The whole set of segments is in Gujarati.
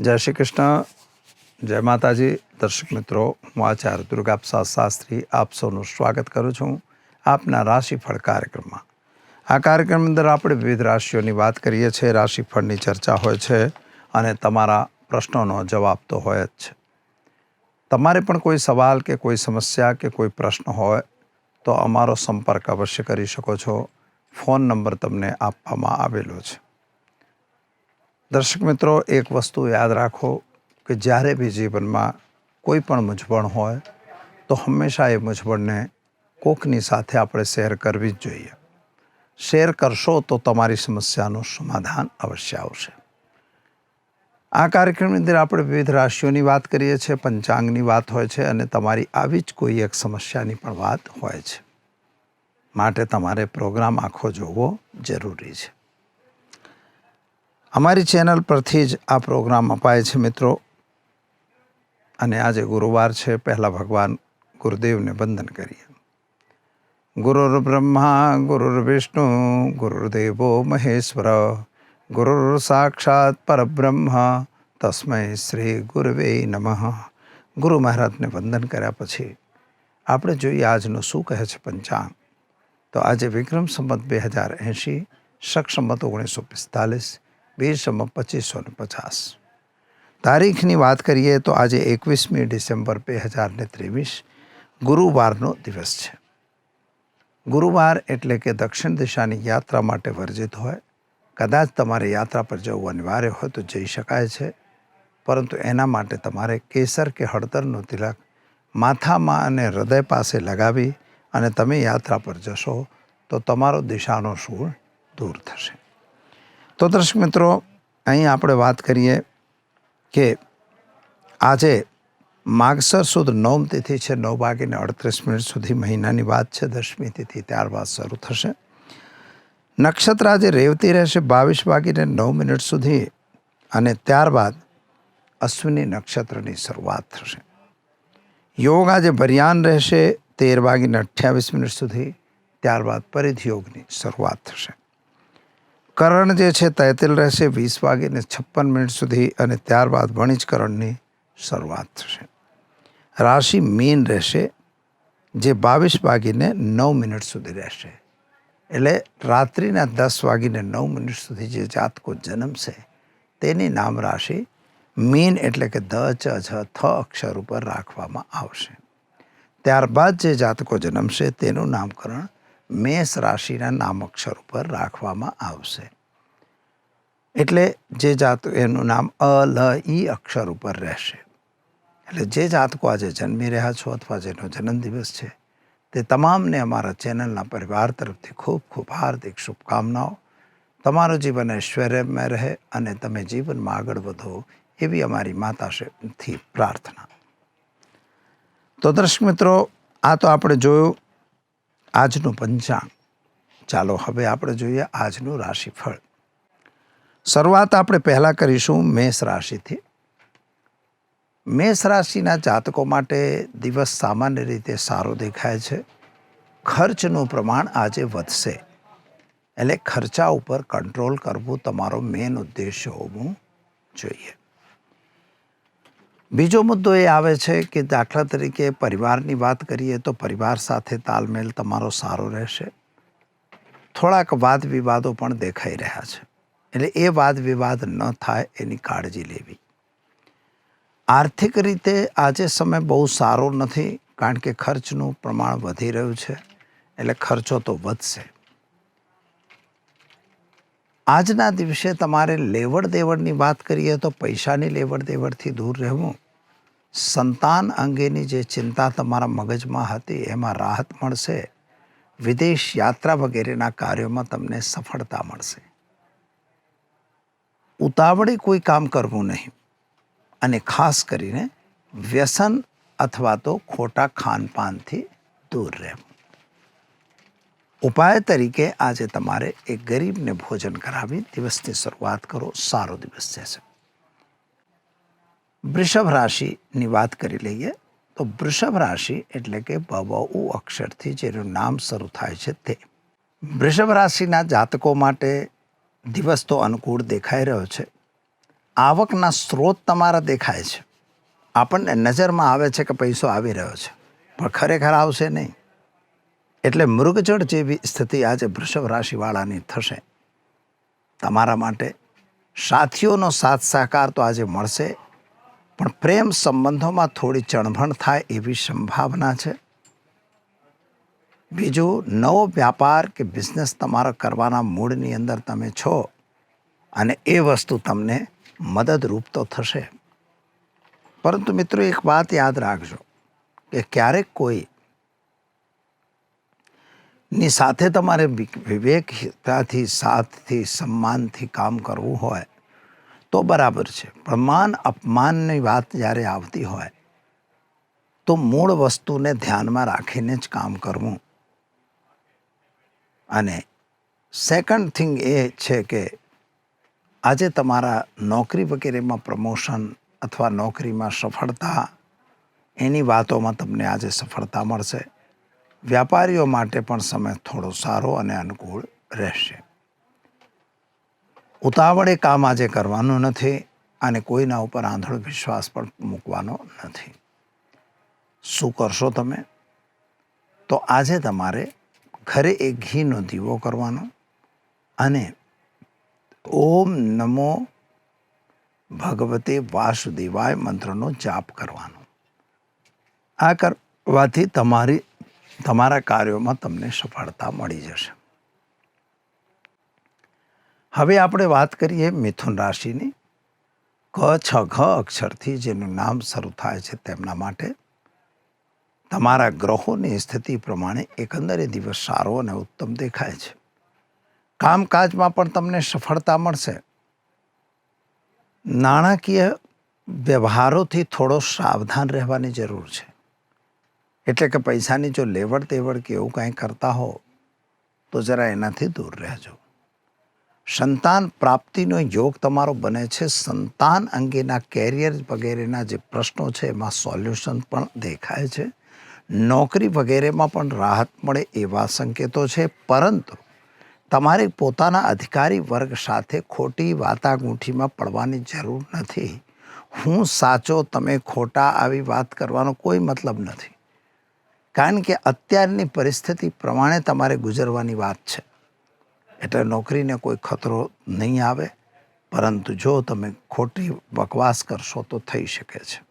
જય શ્રી કૃષ્ણ. જય માતાજી. દર્શક મિત્રો, હું આચાર્ય દુર્ગાપ્રસાદ શાસ્ત્રી આપ સૌનું સ્વાગત કરું છું આપના રાશિફળ કાર્યક્રમમાં. આ કાર્યક્રમ અંદર આપણે વિવિધ રાશિઓની વાત કરીએ છીએ. રાશિફળની ચર્ચા હોય છે અને તમારા પ્રશ્નોનો જવાબ તો હોય જ છે. તમારે પણ કોઈ સવાલ કે કોઈ સમસ્યા કે કોઈ પ્રશ્ન હોય તો અમારો સંપર્ક અવશ્ય કરી શકો છો. ફોન નંબર તમને આપવામાં આવેલો છે. દર્શક મિત્રો, એક વસ્તુ યાદ રાખો કે જ્યારે બી જીવનમાં કોઈ પણ મૂંઝવણ હોય, તો હંમેશા એ મૂંઝવણને કોકની સાથે આપણે શેર કરવી જ જોઈએ. શેર કરશો તો તમારી સમસ્યાનું સમાધાન અવશ્ય આવશે. આ કાર્યક્રમની અંદર આપણે વિવિધ રાશિઓની વાત કરીએ છીએ, પંચાંગની વાત હોય છે અને તમારી આવી જ કોઈ એક સમસ્યાની પણ વાત હોય છે. માટે તમારે પ્રોગ્રામ આખો જોવો જરૂરી છે. અમારી ચેનલ પરથી જ આ પ્રોગ્રામ અપાય છે મિત્રો. અને આજે ગુરુવાર છે. પહેલાં ભગવાન ગુરુદેવને વંદન કરીએ. ગુરુર બ્રહ્મા, ગુરુર વિષ્ણુ ગુરુદેવો મહેશ્વર, ગુરુર સાક્ષાત પરબ્રહ્મ તસ્મય શ્રી ગુરવે નમઃ. ગુરુ મહારાજને વંદન કર્યા પછી આપણે જોઈએ આજનું શું કહે છે પંચાંગ. તો આજે વિક્રમ સંમત બે હજાર એંશી શક સંમત ઓગણીસો પિસ્તાલીસ બીર સંમત પચીસો ને પચાસ. તારીખની વાત કરીએ તો આજે એકવીસમી ડિસેમ્બર બે હજાર ને ત્રેવીસ, ગુરુવારનો દિવસ છે. ગુરુવાર એટલે કે દક્ષિણ દિશાની યાત્રા માટે વર્જિત હોય. કદાચ તમારે યાત્રા પર જવું અનિવાર્ય હોય તો જઈ શકાય છે. પરંતુ એના માટે તમારે કેસર કે હળદરનો તિલક માથામાં અને હૃદય પાસે લગાવી અને તમે યાત્રા પર જશો તો તમારો દિશાનો સૂળ દૂર થશે. તો દર્શક મિત્રો, અહીં આપણે વાત કરીએ કે આજે માગસર સુદ નવમ તિથિ છે, નવ વાગીને અડત્રીસ મિનિટ સુધી મહિનાની વાત છે દસમી તિથિ ત્યારબાદ શરૂ થશે. નક્ષત્ર આજે રેવતી રહેશે બાવીસ વાગીને નવ મિનિટ સુધી અને ત્યારબાદ અશ્વિની નક્ષત્રની શરૂઆત થશે. યોગ આજે ભરિયાન રહેશે, તેર વાગીને અઠ્યાવીસ મિનિટ સુધી, ત્યારબાદ પરિધ યોગની શરૂઆત થશે. કરણ જે છે તૈતિલ રહેશે વીસ વાગીને છપ્પન મિનિટ સુધી અને ત્યારબાદ વણિજકરણની શરૂઆત થશે. રાશિ મીન રહેશે જે બાવીસ વાગીને નવ મિનિટ સુધી રહેશે. એટલે રાત્રિના દસ વાગીને નવ મિનિટ સુધી જે જાતકો જન્મશે તેની નામ રાશિ મીન એટલે કે ધ, ચ છ થ અક્ષર ઉપર રાખવામાં આવશે. ત્યારબાદ જે જાતકો જન્મશે તેનું નામકરણ મેષ રાશિના નામ અક્ષર ઉપર રાખવામાં આવશે. એટલે જે જાત એનું નામ અ, લ, ઈ અક્ષર ઉપર રહેશે. એટલે જે જાતકો આજે જન્મી રહ્યા છો અથવા જેનો જન્મદિવસ છે, તે તમામને અમારા ચેનલના પરિવાર તરફથી ખૂબ ખૂબ હાર્દિક શુભકામનાઓ. તમારું જીવન ઐશ્વર્યમય રહે અને તમે જીવનમાં આગળ વધો એવી અમારી માતાશ્રીથી પ્રાર્થના. તો દર્શક મિત્રો, આ તો આપણે જોયું આજનું પંચાંગ. ચાલો હવે આપણે જોઈએ આજનું રાશિફળ. શરૂઆત આપણે પહેલાં કરીશું મેષ રાશિથી. મેષ રાશિના જાતકો માટે દિવસ સામાન્ય રીતે સારો દેખાય છે. ખર્ચનું પ્રમાણ આજે વધશે. એટલે ખર્ચા ઉપર કંટ્રોલ કરવું તમારો મેન ઉદ્દેશ્ય હોવું જોઈએ. બીજો મુદ્દો એ આવે છે કે દાખલા તરીકે પરિવારની વાત કરીએ તો પરિવાર સાથે તાલમેલ તમારો સારો રહેશે. થોડાક વાદ વિવાદો પણ દેખાઈ રહ્યા છે. એટલે એ વાદ વિવાદ ન થાય એની કાળજી લેવી. આર્થિક રીતે આજે સમય બહુ સારો નથી, કારણ કે ખર્ચનું પ્રમાણ વધી રહ્યું છે. એટલે ખર્ચો તો વધશે. આજના દિવસે તમારે લેવડ દેવડની વાત કરીએ તો પૈસાની લેવડ દેવડથી દૂર રહેવું. સંતાન અંગેની જે ચિંતા તમારા મગજમાં હતી, એમાં રાહત મળશે. વિદેશ યાત્રા વગેરેના કાર્યોમાં તમને સફળતા મળશે. ઉતાવળે કોઈ કામ કરવું નહીં. અને ખાસ કરીને વ્યસન અથવા તો ખોટા ખાનપાનથી દૂર રહેવું. ઉપાય તરીકે આજે તમારે એક ગરીબને ભોજન કરાવી દિવસની શરૂઆત કરો, સારો દિવસ જશે. વૃષભ રાશિની વાત કરી લઈએ, તો વૃષભ રાશિ એટલે કે બબઉ અક્ષરથી જેનું નામ શરૂ થાય છે તે. વૃષભ રાશિના જાતકો માટે દિવસ તો અનુકૂળ દેખાઈ રહ્યો છે. આવકના સ્ત્રોત તમારા દેખાય છે. આપણને નજરમાં આવે છે કે પૈસો આવી રહ્યો છે. પણ ખરેખર આવશે નહીં. એટલે મૃગજળ જેવી સ્થિતિ આજે વૃષભ રાશિવાળાની થશે. તમારા માટે સાથીઓનો સાથ સહકાર તો આજે મળશે, પણ પ્રેમ સંબંધોમાં થોડી ચણભણ થાય એવી સંભાવના છે. બીજું, નવો વ્યાપાર કે બિઝનેસ તમારો કરવાના મૂડની અંદર તમે છો અને એ વસ્તુ તમને મદદરૂપ તો થશે. પરંતુ મિત્રો એક વાત યાદ રાખજો કે ક્યારેક કોઈ ની સાથે તમારે વિવેકતાથી, સાથથી, સન્માનથી કામ કરવું હોય તો બરાબર છે. પણ માન અપમાનની વાત જ્યારે આવતી હોય તો મૂળ વસ્તુને ધ્યાનમાં રાખીને જ કામ કરવું. અને સેકન્ડ થિંગ એ છે કે આજે તમારા નોકરી વગેરેમાં પ્રમોશન અથવા નોકરીમાં સફળતા એની વાતોમાં તમને આજે સફળતા મળશે. વ્યાપારીઓ માટે પણ સમય થોડો સારો અને અનુકૂળ રહેશે. ઉતાવળે કામ આજે કરવાનું નથી અને કોઈના ઉપર આંધળો વિશ્વાસ પણ મૂકવાનો નથી. શું કરશો તમે? તો આજે તમારે ઘરે એક ઘીનો દીવો કરવાનો અને ઓમ નમો ભગવતે વાસુદેવાય મંત્રનો જાપ કરવાનો. આ કરવાથી તમારી તમારા કાર્યોમાં તમને સફળતા મળી જશે. હવે આપણે વાત કરીએ મિથુન રાશિની. ક, છ, ઘ અક્ષરથી જેનું નામ શરૂ થાય છે તેમના માટે. તમારા ગ્રહોની સ્થિતિ પ્રમાણે એકંદરે દિવસ સારો અને ઉત્તમ દેખાય છે. કામકાજમાં પણ તમને સફળતા મળશે. નાણાકીય વ્યવહારોથી થોડો સાવધાન રહેવાની જરૂર છે. એટલે કે પૈસાની જો લેવડ દેવડ કે એવું કાંઈ કરતા હો, તો જરા એનાથી દૂર રહેજો. સંતાન પ્રાપ્તિનો યોગ તમારો બને છે. સંતાન અંગેના કેરિયર વગેરેના જે પ્રશ્નો છે, એમાં સોલ્યુશન પણ દેખાય છે. નોકરી વગેરેમાં પણ રાહત મળે એવા સંકેતો છે. પરંતુ તમારે પોતાના અધિકારી વર્ગ સાથે ખોટી વાતાગૂંઠીમાં પડવાની જરૂર નથી. હું સાચો, તમે ખોટા આવી વાત કરવાનો કોઈ મતલબ નથી. કારણ કે અત્યારની પરિસ્થિતિ પ્રમાણે તમારે ગુજરવાની વાત છે. એટલે નોકરીને કોઈ ખતરો નહીં આવે, પરંતુ જો તમે ખોટી બકવાસ કરશો તો થઈ શકે છે.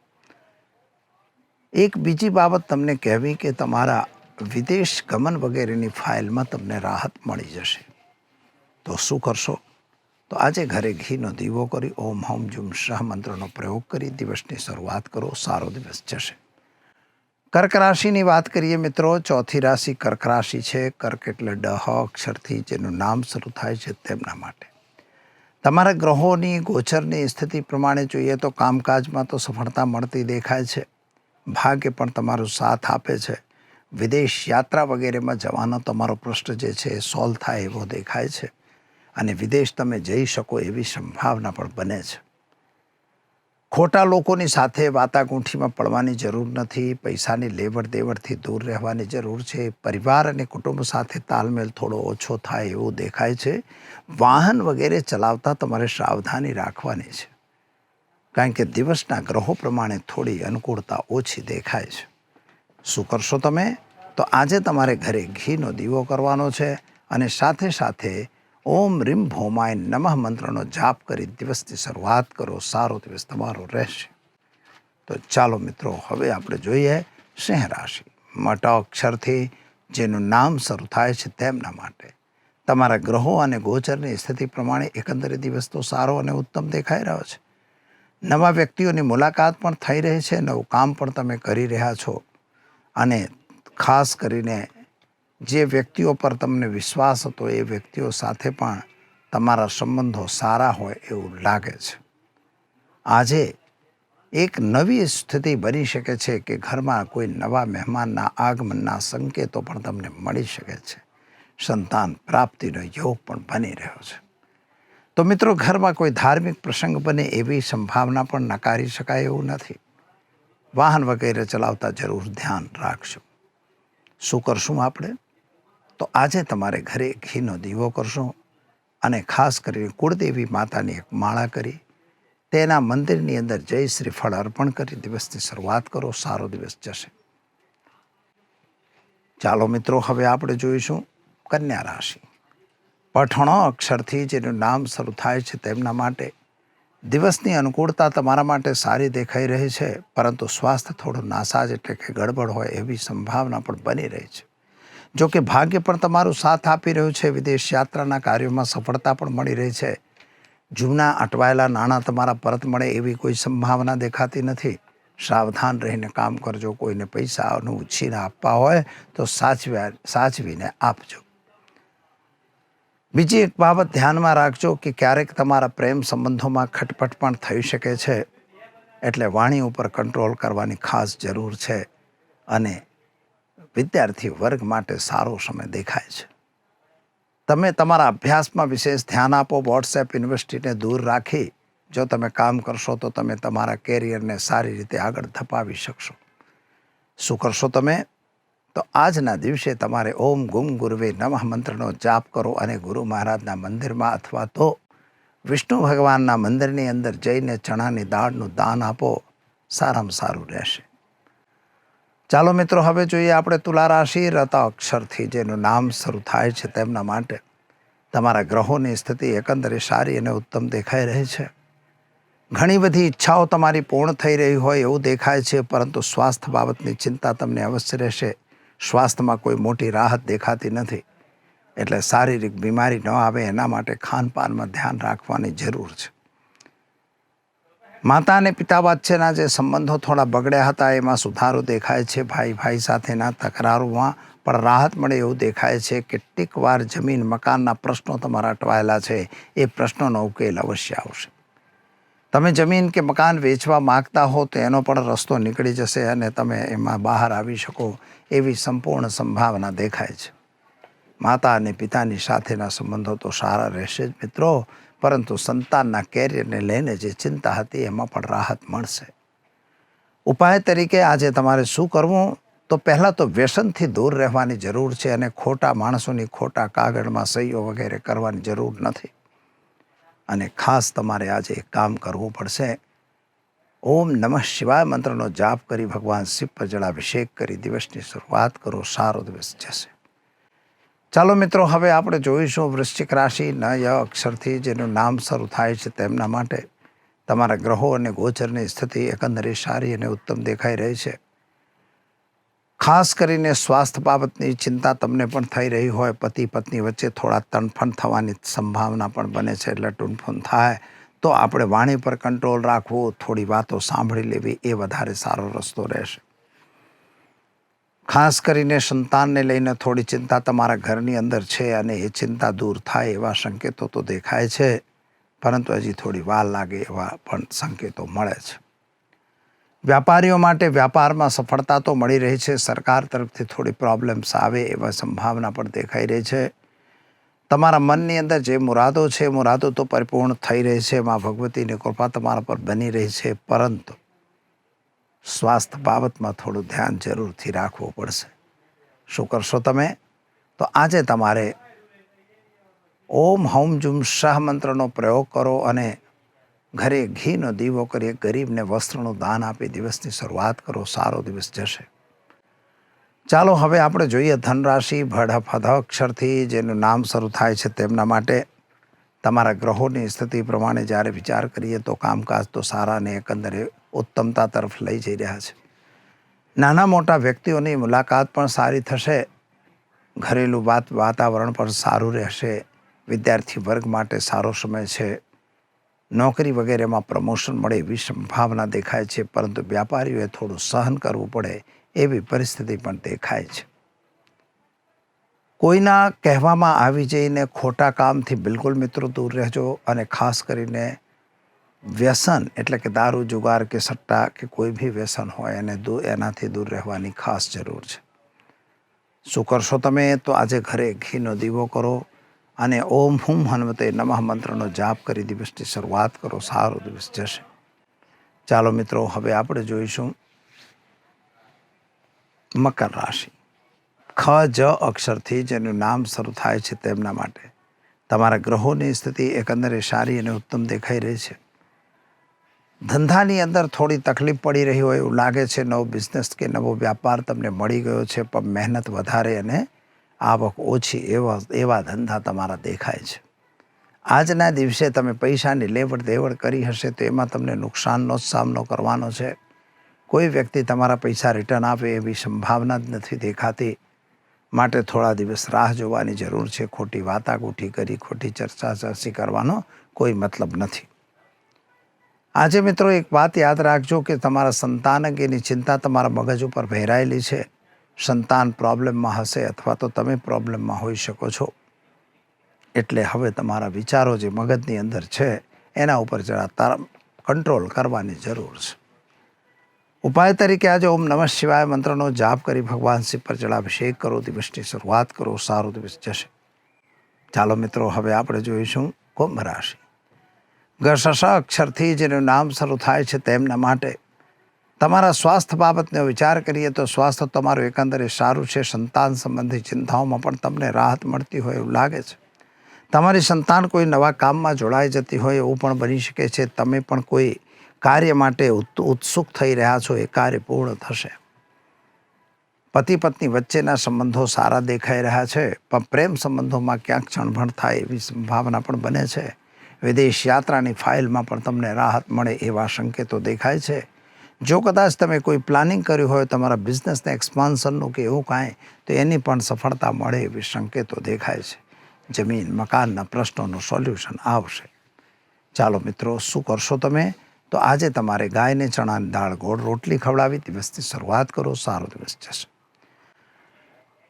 એક બીજી બાબત તમને કહેવી કે તમારા વિદેશ ગમન વગેરેની ફાઇલમાં તમને રાહત મળી જશે. તો શું કરશો? તો આજે ઘરે ઘીનો દીવો કરી ઓમ હોમ જુમ શાહ મંત્રનો પ્રયોગ કરી દિવસની શરૂઆત કરો, સારો દિવસ જશે. કર્ક રાશિની વાત કરીએ મિત્રો, ચોથી રાશિ કર્ક રાશિ છે. કર્ક એટલે ડહ અક્ષરથી જેનું નામ શરૂ થાય છે તેમના માટે. તમારા ગ્રહોની, ગોચરની સ્થિતિ પ્રમાણે જોઈએ તો કામકાજમાં તો સફળતા મળતી દેખાય છે. ભાગ્ય પણ તમારો સાથ આપે છે. વિદેશ યાત્રા વગેરેમાં જવાનો તમારો પ્રશ્ન જે છે એ સોલ્વ થાય એવો દેખાય છે. અને વિદેશ તમે જઈ શકો એવી સંભાવના પણ બને છે. ખોટા લોકોની સાથે વાતાગૂંઠીમાં પડવાની જરૂર નથી, પૈસાની લેવડ દેવડથી દૂર રહેવાની જરૂર છે, પરિવાર અને કુટુંબ સાથે તાલમેલ થોડો ઓછો થાય એવું દેખાય છે. વાહન વગેરે ચલાવતા તમારે સાવધાની રાખવાની છે, કારણ કે દિવસના ગ્રહો પ્રમાણે થોડી અનુકૂળતા ઓછી દેખાય છે. શું કરશો તમે? તો આજે તમારે ઘરે ઘીનો દીવો કરવાનો છે અને સાથે સાથે ઓમ રીમ ભોમાય નમઃ મંત્રનો જાપ કરી દિવસની શરૂઆત કરો, સારો દિવસ તમારો રહેશે. તો ચાલો મિત્રો, હવે આપણે જોઈએ સિંહ રાશિ. મોટા અક્ષરથી જેનું નામ શરૂ થાય છે તેમના માટે. તમારા ગ્રહો અને ગોચરની સ્થિતિ પ્રમાણે એકંદરે દિવસ તો સારો અને ઉત્તમ દેખાઈ રહ્યો છે. નવા વ્યક્તિઓની મુલાકાત પણ થઈ રહી છે, નવું કામ પણ તમે કરી રહ્યા છો. અને ખાસ કરીને જે વ્યક્તિઓ પર તમને વિશ્વાસ હતો, એ વ્યક્તિઓ સાથે પણ તમારા સંબંધો સારા હોય એવું લાગે છે. આજે એક નવી સ્થિતિ બની શકે છે કે ઘરમાં કોઈ નવા મહેમાનના આગમનના સંકેતો પણ તમને મળી શકે છે. સંતાન પ્રાપ્તિનો યોગ પણ બની રહ્યો છે. તો મિત્રો, ઘરમાં કોઈ ધાર્મિક પ્રસંગ બને એવી સંભાવના પણ નકારી શકાય એવું નથી. વાહન વગેરે ચલાવતા જરૂર ધ્યાન રાખજો. શું કરશું આપણે? તો આજે તમારે ઘરે ઘીનો દીવો કરશો અને ખાસ કરીને કુળદેવી માતાની એક માળા કરી, તેના મંદિરની અંદર જય શ્રીફળ અર્પણ કરી, દિવસની શરૂઆત કરો, સારો દિવસ જશે. ચાલો મિત્રો, હવે આપણે જોઈશું કન્યા રાશિ. પઠણો અક્ષરથી જેનું નામ શરૂ થાય છે તેમના માટે. દિવસની અનુકૂળતા તમારા માટે સારી દેખાઈ રહી છે, પરંતુ સ્વાસ્થ્ય થોડું નાસાજ એટલે કે ગડબડ હોય એવી સંભાવના પણ બની રહી છે. જો કે ભાગ્ય પણ તમારું સાથ આપી રહ્યું છે. વિદેશ યાત્રાના કાર્યોમાં સફળતા પણ મળી રહી છે. જૂના અટવાયેલા નાણાં તમારા પરત મળે એવી કોઈ સંભાવના દેખાતી નથી. સાવધાન રહીને કામ કરજો. કોઈને પૈસાનું ઉછીને આપવા હોય તો સાચવ્યા, સાચવીને આપજો. બીજી એક બાબત ધ્યાનમાં રાખજો કે ક્યારેક તમારા પ્રેમ સંબંધોમાં ખટપટ પણ થઈ શકે છે. એટલે વાણી ઉપર કંટ્રોલ કરવાની ખાસ જરૂર છે. અને વિદ્યાર્થી વર્ગ માટે સારો સમય દેખાય છે. તમે તમારા અભ્યાસમાં વિશેષ ધ્યાન આપો વોટ્સએપ યુનિવર્સિટીને દૂર રાખી, જો તમે કામ કરશો તો તમે તમારા કેરિયરને સારી રીતે આગળ ધપાવી શકશો. શું કરશો તમે? તો આજના દિવસે તમારે ઓમ ગુમ ગુરવે નમઃ મંત્રનો જાપ કરો અને ગુરુ મહારાજના મંદિરમાં અથવા તો વિષ્ણુ ભગવાનના મંદિરની અંદર જઈને ચણાની દાળનું દાન આપો. સારામાં સારું રહેશે. ચાલો મિત્રો, હવે જોઈએ આપણે તુલા રાશિ રતા અક્ષરથી, જેનું નામ શરૂ થાય છે તેમના માટે. તમારા ગ્રહોની સ્થિતિ એકંદરે સારી અને ઉત્તમ દેખાઈ રહી છે. ઘણી બધી ઈચ્છાઓ તમારી પૂર્ણ થઈ રહી હોય એવું દેખાય છે, પરંતુ સ્વાસ્થ્ય બાબતની ચિંતા તમને અવશ્ય રહેશે. સ્વાસ્થ્યમાં કોઈ મોટી રાહત દેખાતી નથી. એટલે શારીરિક બીમારી ન આવે એના માટે ખાનપાનમાં ધ્યાન રાખવાની જરૂર છે. માતા અને પિતા વચ્ચેના જે સંબંધો થોડા બગડ્યા હતા, એમાં સુધારો દેખાય છે. ભાઈ ભાઈ સાથેના તકરારોમાં પણ રાહત મળે એવું દેખાય છે. કેટલીક વાર જમીન, મકાનના પ્રશ્નો તમારા અટવાયેલા છે. એ પ્રશ્નોનો ઉકેલ અવશ્ય આવશે. તમે જમીન કે મકાન વેચવા માગતા હો તો એનો પણ રસ્તો નીકળી જશે અને તમે એમાં બહાર આવી શકો એવી સંપૂર્ણ સંભાવના દેખાય છે. માતા અને પિતાની સાથેના સંબંધો તો સારા રહેશે જ મિત્રો. પરંતુ સંતાનના કેરિયરને લઈને જે ચિંતા હતી એમાં પણ રાહત મળશે. ઉપાય તરીકે આજે તમારે શું કરવું? તો પહેલાં તો વ્યસનથી દૂર રહેવાની જરૂર છે અને ખોટા માણસોની ખોટા કાગળમાં સહીઓ વગેરે કરવાની જરૂર નથી. અને ખાસ તમારે આજે એક કામ કરવું પડશે. ઓમ નમઃ શિવાય મંત્રનો જાપ કરી ભગવાન શિવ પર જળાભિષેક કરી દિવસની શરૂઆત કરો, સારો દિવસ જશે. ચાલો મિત્રો, હવે આપણે જોઈશું વૃશ્ચિક રાશિ ન ય અક્ષરથી જેનું નામ શરૂ થાય છે તેમના માટે. તમારા ગ્રહો અને ગોચરની સ્થિતિ એકંદરે સારી અને ઉત્તમ દેખાઈ રહી છે. ખાસ કરીને સ્વાસ્થ્ય બાબતની ચિંતા તમને પણ થઈ રહી હોય. પતિ, પત્ની વચ્ચે થોડા તણફણ થવાની સંભાવના પણ બને છે. એટલે ટૂંફણ થાય તો આપણે વાણી પર કંટ્રોલ રાખવો, થોડી વાતો સાંભળી લેવી એ વધારે સારો રસ્તો રહેશે. ખાસ કરીને સંતાનને લઈને થોડી ચિંતા તમારા ઘરની અંદર છે અને એ ચિંતા દૂર થાય એવા સંકેતો તો દેખાય છે, પરંતુ હજી થોડી વાર લાગે એવા પણ સંકેતો મળે છે. વ્યાપારીઓ માટે વ્યાપારમાં સફળતા તો મળી રહી છે, સરકાર તરફથી થોડી પ્રોબ્લેમ્સ આવે એવા સંભાવના પણ દેખાઈ રહી છે. તમારા મનની અંદર જે મુરાદો છે મુરાદો તો પરિપૂર્ણ થઈ રહી છે, માં ભગવતીની કૃપા તમારા પર બની રહી છે, પરંતુ સ્વાસ્થ્ય બાબતમાં થોડું ધ્યાન જરૂરથી રાખવું પડશે. શું કરશો તમે? તો આજે તમારે ઓમ હોમ જુમ શાહ મંત્રનો પ્રયોગ કરો અને ઘરે ઘીનો દીવો કરી ગરીબને વસ્ત્રનું દાન આપી દિવસની શરૂઆત કરો, સારો દિવસ જશે. ચાલો હવે આપણે જોઈએ ધનરાશિ ભડ ફધ અક્ષરથી જેનું નામ શરૂ થાય છે તેમના માટે. તમારા ગ્રહોની સ્થિતિ પ્રમાણે જ્યારે વિચાર કરીએ તો કામકાજ તો સારા અને એકંદરે ઉત્તમતા તરફ લઈ જઈ રહ્યા છે. નાના મોટા વ્યક્તિઓની મુલાકાત પણ સારી થશે. ઘરેલું વાત, વાતાવરણ પણ સારું રહેશે. વિદ્યાર્થી વર્ગ માટે સારો સમય છે. નોકરી વગેરેમાં પ્રમોશન મળે એવી સંભાવના દેખાય છે, પરંતુ વ્યાપારીઓએ થોડું સહન કરવું પડે એવી પરિસ્થિતિ પણ દેખાય છે. કોઈના કહેવામાં આવી જઈને ખોટા કામથી બિલકુલ મિત્રો દૂર રહેજો અને ખાસ કરીને વ્યસન એટલે કે દારૂ, જુગાર કે સટ્ટા કે કોઈ બી વ્યસન હોય એને દૂર એનાથી દૂર રહેવાની ખાસ જરૂર છે. શું કરશો તમે? તો આજે ઘરે ઘીનો દીવો કરો અને ઓમ હુમ હનુમતે નમઃ મંત્રનો જાપ કરી દિવસની શરૂઆત કરો. સારો દિવસ જશે. ચાલો મિત્રો, હવે આપણે જોઈશું મકર રાશિ. ખ, જ અક્ષરથી જેનું નામ શરૂ થાય છે તેમના માટે. તમારા ગ્રહોની સ્થિતિ એકંદરે સારી અને ઉત્તમ દેખાઈ રહી છે. ધંધાની અંદર થોડી તકલીફ પડી રહી હોય એવું લાગે છે, નવો બિઝનેસ કે નવો વ્યાપાર તમને મળી ગયો છે, પણ મહેનત વધારે અને આવક ઓછી એવા એવા ધંધા તમારા દેખાય છે. આજના દિવસે તમે પૈસાની લેવડ દેવડ કરી હશે તો એમાં તમને નુકસાનનો જ સામનો કરવાનો છે. કોઈ વ્યક્તિ તમારા પૈસા રિટર્ન આપે એવી સંભાવના જ નથી દેખાતી. માટે થોડા દિવસ રાહ જોવાની જરૂર છે. ખોટી વાતાગોઠી કરી, ખોટી ચર્ચા ચર્ચી કરવાનો કોઈ મતલબ નથી. આજે મિત્રો એક વાત યાદ રાખજો કે તમારા સંતાન અંગેની ચિંતા તમારા મગજ ઉપર ભેરાયેલી છે. સંતાન પ્રોબ્લેમમાં હશે અથવા તો તમે પ્રોબ્લેમમાં હોઈ શકો છો. એટલે હવે તમારા વિચારો જે મગજની અંદર છે, એના ઉપર જરા કંટ્રોલ કરવાની જરૂર છે. ઉપાય તરીકે આજે ઓમ નમઃ શિવાય મંત્રનો જાપ કરી ભગવાન શિવ પર જળાભિષેક કરો, દિવસની શરૂઆત કરો, સારો દિવસ જશે. ચાલો મિત્રો, હવે આપણે જોઈશું કુંભ રાશિ. ગશશ અક્ષરથી જેનું નામ શરૂ થાય છે તેમના માટે. તમારા સ્વાસ્થ્ય બાબતનો વિચાર કરીએ તો સ્વાસ્થ્ય તમારું એકંદરે સારું છે, સંતાન સંબંધી ચિંતાઓમાં પણ તમને રાહત મળતી હોય એવું લાગે છે. તમારી સંતાન કોઈ નવા કામમાં જોડાઈ જતી હોય એવું પણ બની શકે છે. તમે પણ કોઈ કાર્ય માટે ઉત- ઉત્સુક થઈ રહ્યા છો એ કાર્ય પૂર્ણ થશે. પતિ પત્ની વચ્ચેના સંબંધો સારા દેખાઈ રહ્યા છે, પણ પ્રેમ સંબંધોમાં ક્યાંક ચણભણ થાય એવી સંભાવના પણ બને છે. વિદેશ યાત્રાની ફાઇલમાં પણ તમને રાહત મળે એવા સંકેતો દેખાય છે. જો કદાચ તમે કોઈ પ્લાનિંગ કર્યું હોય તમારા બિઝનેસને એક્સપાન્શનનું કે એવું કાંઈ, તો એની પણ સફળતા મળે એવી સંકેતો દેખાય છે. જમીન, મકાનના પ્રશ્નોનું સોલ્યુશન આવશે. ચાલો મિત્રો, શું કરશો તમે? તો આજે તમારે ગાયને ચણાની દાળ ગોળ રોટલી ખવડાવી દિવસની શરૂઆત કરો, સારો દિવસ જશે.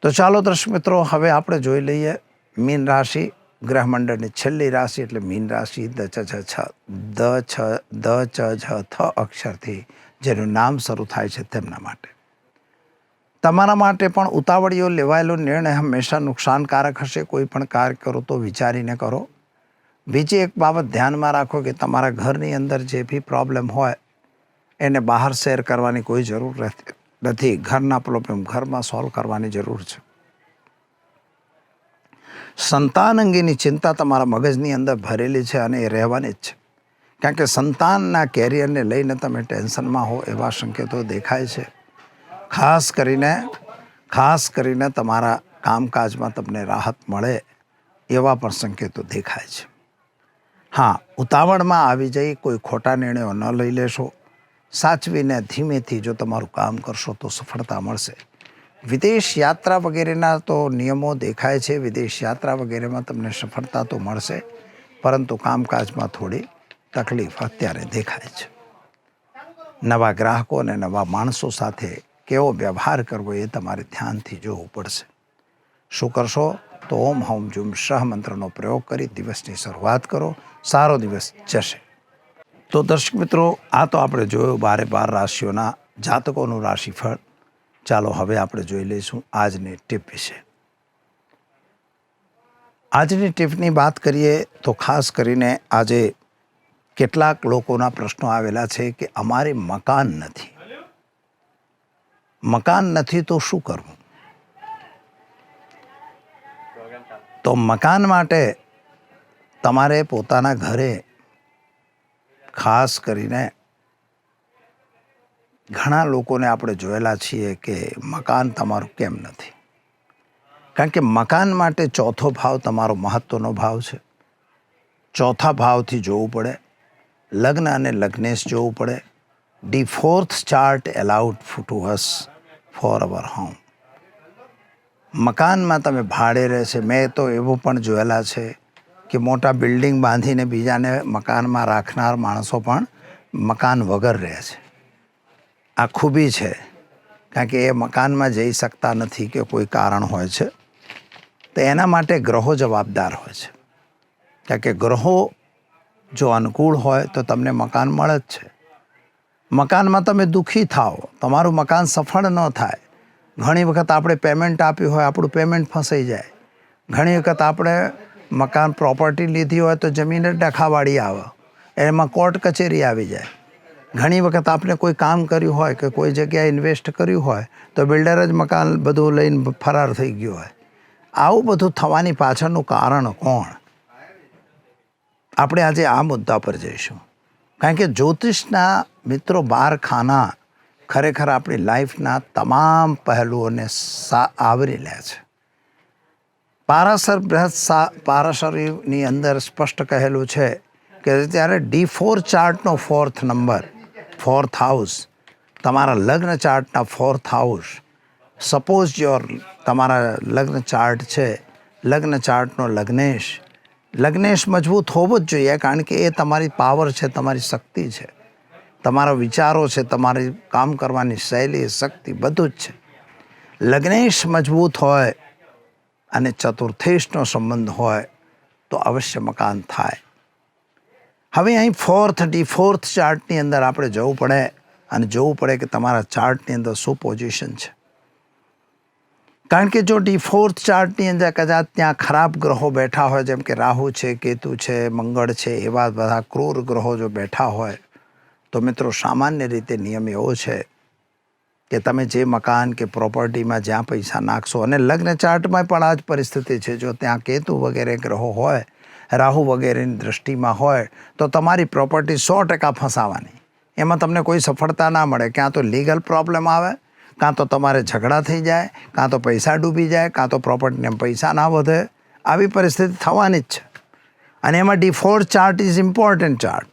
તો ચાલો દર્શક મિત્રો, હવે આપણે જોઈ લઈએ મીન રાશિ ગ્રહમંડળની છેલ્લી રાશિ એટલે મીન રાશિ દ ચ છ છ, દ છ, દ ચ છ, થ અક્ષરથી જેનું નામ શરૂ થાય છે તેમના માટે. તમારા માટે પણ ઉતાવળીઓ લેવાયેલો નિર્ણય હંમેશા નુકસાનકારક હશે. કોઈ પણ કાર્ય કરો તો વિચારીને કરો. બીજી એક બાબત ધ્યાનમાં રાખો કે તમારા ઘરની અંદર જે બી પ્રોબ્લેમ હોય, એને બહાર શેર કરવાની કોઈ જરૂર રહેતી નથી. ઘરના પ્રોબ્લેમ ઘરમાં સોલ્વ કરવાની જરૂર છે. સંતાન અંગેની ચિંતા તમારા મગજની અંદર ભરેલી છે અને એ રહેવાની જ છે. કારણ કે સંતાનના કેરિયરને લઈને તમે ટેન્શનમાં હો એવા સંકેતો દેખાય છે. ખાસ કરીને ખાસ કરીને તમારા કામકાજમાં તમને રાહત મળે એવા પણ સંકેતો દેખાય છે. હા, ઉતાવળમાં આવી જઈ, કોઈ ખોટા નિર્ણયો ન લઈ લેશો. સાચવીને ધીમેથી જો તમારું કામ કરશો તો સફળતા મળશે. વિદેશ યાત્રા વગેરેના તો નિયમો દેખાય છે. વિદેશ યાત્રા વગેરેમાં તમને સફળતા તો મળશે, પરંતુ કામકાજમાં થોડી તકલીફ અત્યારે દેખાય છે. નવા ગ્રાહકો અને નવા માણસો સાથે કેવો વ્યવહાર કરવો એ તમારે ધ્યાનથી જોવું પડશે. શું કરશો? તો ઓમ હોમ જુમ શહ મંત્રનો પ્રયોગ કરી દિવસની શરૂઆત કરો, સારો દિવસ જશે. તો દર્શક મિત્રો, આ તો આપણે જોયું બારે બાર રાશિઓના જાતકોનું રાશિફળ. ચાલો હવે આપણે જોઈ લઈશું આજની ટીપ વિશે. આજની ટીપની વાત કરીએ તો ખાસ કરીને આજે કેટલાક લોકોના પ્રશ્નો આવેલા છે કે અમારે મકાન નથી. મકાન નથી તો શું કરવું? તો મકાન માટે તમારે પોતાના ઘરે ખાસ કરીને ઘણા લોકોને આપણે જોયેલા છીએ કે મકાન તમારું કેમ નથી. કારણ કે મકાન માટે ચોથો ભાવ તમારો મહત્ત્વનો ભાવ છે. ચોથા ભાવથી જોવું પડે. લગ્ન અને લગ્નેશ જોવું પડે. D fourth chart allowed to has for our home. મકાનમાં તમે ભાડે રહેશે. મેં તો એવું પણ જોયેલા છે કે મોટા બિલ્ડિંગ બાંધીને બીજાને મકાનમાં રાખનાર માણસો પણ મકાન વગર રહે છે. આ ખૂબી છે. કારણ કે એ મકાનમાં જઈ શકતા નથી કે કોઈ કારણ હોય છે. તો એના માટે ગ્રહો જવાબદાર હોય છે. કારણ કે ગ્રહો જો અનુકૂળ હોય તો તમને મકાન મળે જ છે. મકાનમાં તમે દુઃખી થાઓ. તમારું મકાન સફળ ન થાય. ઘણી વખત આપણે પેમેન્ટ આપ્યું હોય, આપણું પેમેન્ટ ફસાઈ જાય. ઘણી વખત આપણે મકાન પ્રોપર્ટી લીધી હોય તો જમીન જ ડખાવાળી આવે. એમાં કોર્ટ કચેરી આવી જાય. ઘણી વખત આપણે કોઈ કામ કર્યું હોય કે કોઈ જગ્યાએ ઇન્વેસ્ટ કર્યું હોય તો બિલ્ડર જ મકાન બધું લઈને ફરાર થઈ ગયું હોય. આવું બધું થવાની પાછળનું કારણ કોણ? આપણે આજે આ મુદ્દા પર જઈશું. કારણ કે જ્યોતિષના મિત્રો બાર ખાના ખરેખર આપણી લાઈફના તમામ પહેલુઓને સા, આવરી લે છે. પારાસર બૃહદ સા, પારાસરની અંદર સ્પષ્ટ કહેલું છે કે ત્યારે ડી ફોર ચાર્ટનો ફોર્થ નંબર, ફોર્થ હાઉસ, તમારા લગ્ન ચાર્ટના ફોર્થ હાઉસ, સપોઝ યોર તમારા લગ્ન ચાર્ટ છે, લગ્ન ચાર્ટનો લગ્નેશ લગ્નેશ મજબૂત હોવો જ જોઈએ કારણ કે એ તમારી પાવર છે, તમારી શક્તિ છે. તમારા વિચારો છે, તમારી કામ કરવાની શૈલી, શક્તિ બધું જ છે. લગ્નેશ મજબૂત હોય અને ચતુર્થેશનો સંબંધ હોય તો અવશ્ય મકાન થાય. હવે અહીં ફોર્થ ડી ફોર્થ ચાર્ટની અંદર આપણે જવું પડે અને જોવું પડે કે તમારા ચાર્ટની અંદર શું પોઝિશન છે. કારણ કે જો ડી ફોર્થ ચાર્ટની અંદર કદાચ ત્યાં ખરાબ ગ્રહો બેઠા હોય, જેમ કે રાહુ છે, કેતુ છે, મંગળ છે, એવા બધા ક્રૂર ગ્રહો જો બેઠા હોય તો મિત્રો, સામાન્ય રીતે નિયમ એવો છે કે તમે જે મકાન કે પ્રોપર્ટીમાં જ્યાં પૈસા નાખશો અને લગ્ન ચાર્ટમાં પણ આ જ પરિસ્થિતિ છે, જો ત્યાં કેતુ વગેરે ગ્રહો હોય, રાહુ વગેરેની દૃષ્ટિમાં હોય, તો તમારી પ્રોપર્ટી સો ટકા ફસાવાની. એમાં તમને કોઈ સફળતા ના મળે. ક્યાં તો લીગલ પ્રોબ્લેમ આવે કાં તો તમારે ઝઘડા થઈ જાય કાં તો પૈસા ડૂબી જાય કાં તો પ્રોપર્ટીને પૈસા ના વધે. આવી પરિસ્થિતિ થવાની જ છે. અને એમાં default chart is important chart.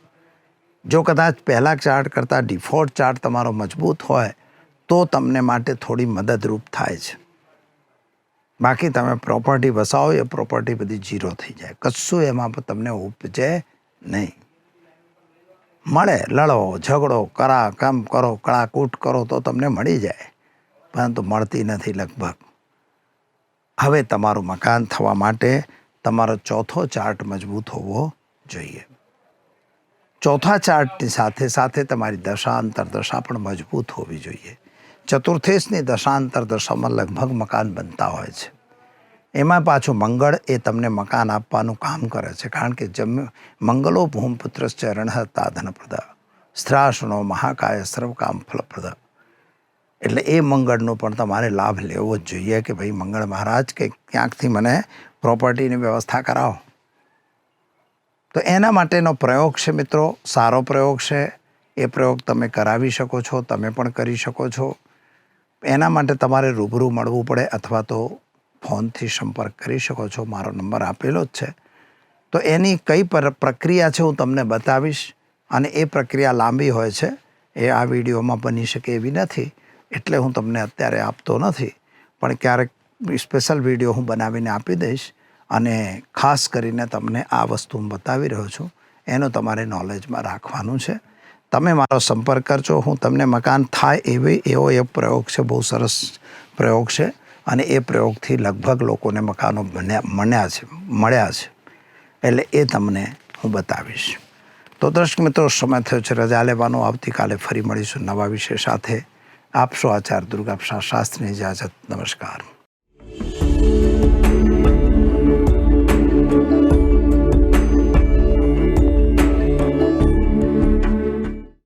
જો કદાચ પહેલાં ચાર્ટ કરતાં ડિફોલ્ટ ચાર્ટ તમારો મજબૂત હોય, તો તમને માટે થોડી મદદરૂપ થાય છે. બાકી તમે પ્રોપર્ટી વસાવો, એ પ્રોપર્ટી બધી જીરો થઈ જાય. કશું એમાં તમને ઉપજે નહીં. મળે, લડો, ઝઘડો, કરા, કામ કરો, કળાકૂટ કરો તો તમને મળી જાય. પરંતુ મળતી નથી લગભગ. હવે તમારું મકાન થવા માટે તમારો ચોથો ચાર્ટ મજબૂત હોવો જોઈએ. ચોથા ચાર્ટની સાથે સાથે તમારી દશાંતર દશા પણ મજબૂત હોવી જોઈએ. ચતુર્થેશની દશાંતર દશામાં લગભગ મકાન બનતા હોય છે. એમાં પાછું મંગળ એ તમને મકાન આપવાનું કામ કરે છે, કારણ કે જમ, મંગલો ભૂમપુત્ર ચરણ હતા ધનપ્રદ સ્ત્રાસનો મહાકાય સર્વકામ ફલપ્રદ એટલે એ મંગળનો પણ તમારે લાભ લેવો જ જોઈએ કે ભાઈ મંગળ મહારાજ કે ક્યાંકથી મને પ્રોપર્ટીની વ્યવસ્થા કરાવો. તો એના માટેનો પ્રયોગ છે મિત્રો. સારો પ્રયોગ છે. એ પ્રયોગ તમે કરાવી શકો છો, તમે પણ કરી શકો છો. એના માટે તમારે રૂબરૂ મળવું પડે અથવા તો ફોનથી સંપર્ક કરી શકો છો. મારો નંબર આપેલો જ છે. તો એની કઈ પર પ્રક્રિયા છે હું તમને બતાવીશ અને એ પ્રક્રિયા લાંબી હોય છે. એ આ વિડીયોમાં બની શકે એવી નથી. એટલે હું તમને અત્યારે આપતો નથી. પણ ક્યારેક સ્પેશિયલ વીડિયો હું બનાવીને આપી દઈશ. અને ખાસ કરીને તમને આ વસ્તુ હું બતાવી રહ્યો છું, એનું તમારે નોલેજમાં રાખવાનું છે. તમે મારો સંપર્ક કરજો, હું તમને મકાન થાય એવી, એવો એ પ્રયોગ છે, બહુ સરસ પ્રયોગ છે અને એ પ્રયોગથી લગભગ લોકોને મકાનો બન્યા, મળ્યા છે મળ્યા છે. એટલે એ તમને હું બતાવીશ. તો દર્શક મિત્રો, સમય થયો છે, રજા લેવાનો. આવતીકાલે ફરી મળીશું નવા વિષય સાથે. આપશો આચાર્ય દુર્ગા શાસ્ત્રીની ઇજાજત નમસ્કાર.